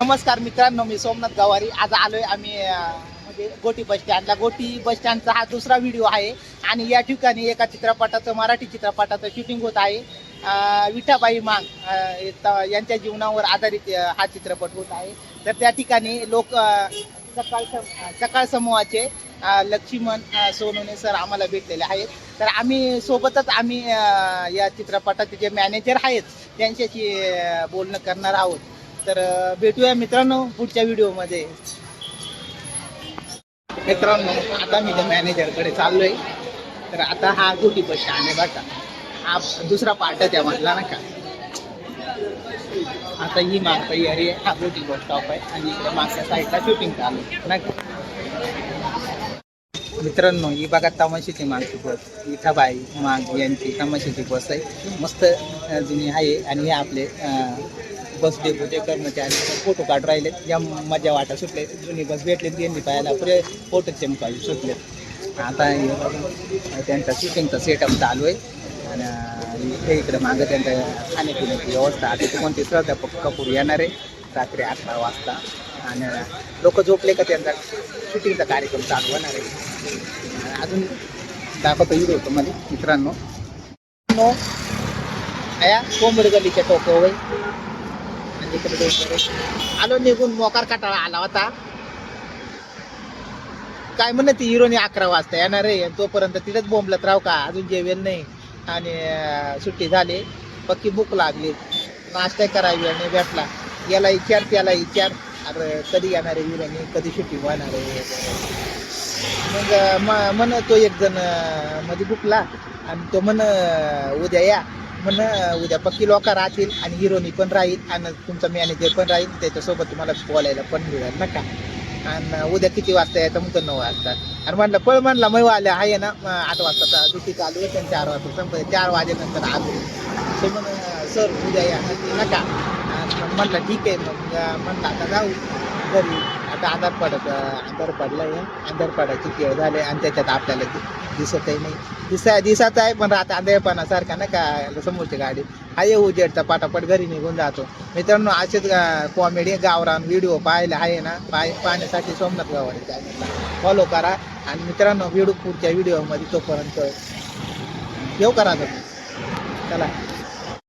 नमस्कार मित्रांनो मी सोमनाथ गवारी. आज आलोय आम्ही म्हणजे गोटी बस स्टँडला. गोटी बस स्टँडचा हा दुसरा व्हिडिओ आहे आणि या ठिकाणी एका चित्रपटाचं मराठी चित्रपटाचं शूटिंग होत आहे. विठाबाई मांग यांच्या जीवनावर आधारित हा चित्रपट होत आहे. तर त्या ठिकाणी लोक सकाळ सकाळ समूहाचे लक्ष्मण सोनवणे सर आम्हाला भेटलेले आहेत. तर आम्ही सोबतच आम्ही या चित्रपटाचे जे मॅनेजर आहेत त्यांच्याशी बोलणं करणार आहोत. तर भेटूया मित्रांनो पुढच्या व्हिडिओमध्ये. मित्रांनो आता मी त्या मॅनेजरकडे चाललोय. तर आता हा गोटी बस आणि बघा हा दुसरा पार्ट आहे म्हटला ना का? आता ही माग तयारी आहे. हा गोटी बस स्टॉप आहे आणि इकडे मागच्या साईडला शूटिंग चालू आहे ना का? मित्रांनो ही बघा तमाशीची मागची बस. विठाबाई माग यांची तमाशीची बस आहे. मस्त जुनी आहे आणि हे आपले बस डेपोचे कर्मचारी फोटो काढून राहिले. या मजा वाटा सुटले. जुनी बस भेटले त्यांनी पाहायला पुरे फोटो चमकावी सुटले. आता त्यांचा शूटिंगचा सेटअप चालू आहे. आणि हे इथे इकडे मागं त्यांच्या खाण्यापिण्याची व्यवस्था. आता ते कोणते श्रद्धा कपूर येणार आहे. रात्री अकरा वाजता. आणि लोक झोपले का त्यांचा शूटिंगचा कार्यक्रम चालू होणार आहे. अजून दाखवतो होतं मध्ये मित्रांनो. आया कोंबड गलीच्या टोकं वय म्हणजे आलो निघून मोकार काटाळा आला होता. काय म्हणत ती हिरोनी अकरा वाजता येणार आहे. आणि तोपर्यंत तिथेच बोंबलत राव का? अजून जेवेल नाही. आणि सुट्टी झाली. पक्की भूक लागली. नाश्ता करावी आणि भेटला. याला विचार त्याला विचार. अरे कधी येणार आहे हिरोनी? कधी सुट्टी होणार आहे? मग म्हण तो एक जणमध्ये भुकला. आणि तो म्हण उद्या या. म्हणणं उद्या पक्की लोक राहतील आणि हिरोनी पण राहील आणि तुमचा मॅनेजर पण राहील. त्याच्यासोबत तुम्हाला बोलायला पण मिळेल नका आणि उद्या किती वाजता यायचं म्हणतो नऊ वाजता. आणि म्हणलं पळ म्हणला मग आल्या आहे ना आठ वाजता ड्युटी चालू आहे आणि चार वाजता संपत चार वाजेनंतर आलो. ते म्हण सर उद्या या नका आणि म्हणलं ठीक आहे मग म्हणलं आता जाऊ. घरी. आता आधार पडत आधार पडला आहे. आधार पडायची खेळ झाले आणि त्याच्यात आपल्याला दिसतही नाही. दिसा दिसत आहे पण आता आंधळेपणासारखा ना का समोरची गाडी. हा येऊ हो, उजेडचा पाटापट घरी निघून जातो. मित्रांनो असेच कॉमेडी गावरान व्हिडिओ पाहायला आहे ना पाय पाहण्यासाठी सोमनाथ गावाने चॅनलला फॉलो करा आणि मित्रांनो व्हिडिओ पुढच्या व्हिडिओमध्ये तोपर्यंत येऊ करा तुम्ही. चला.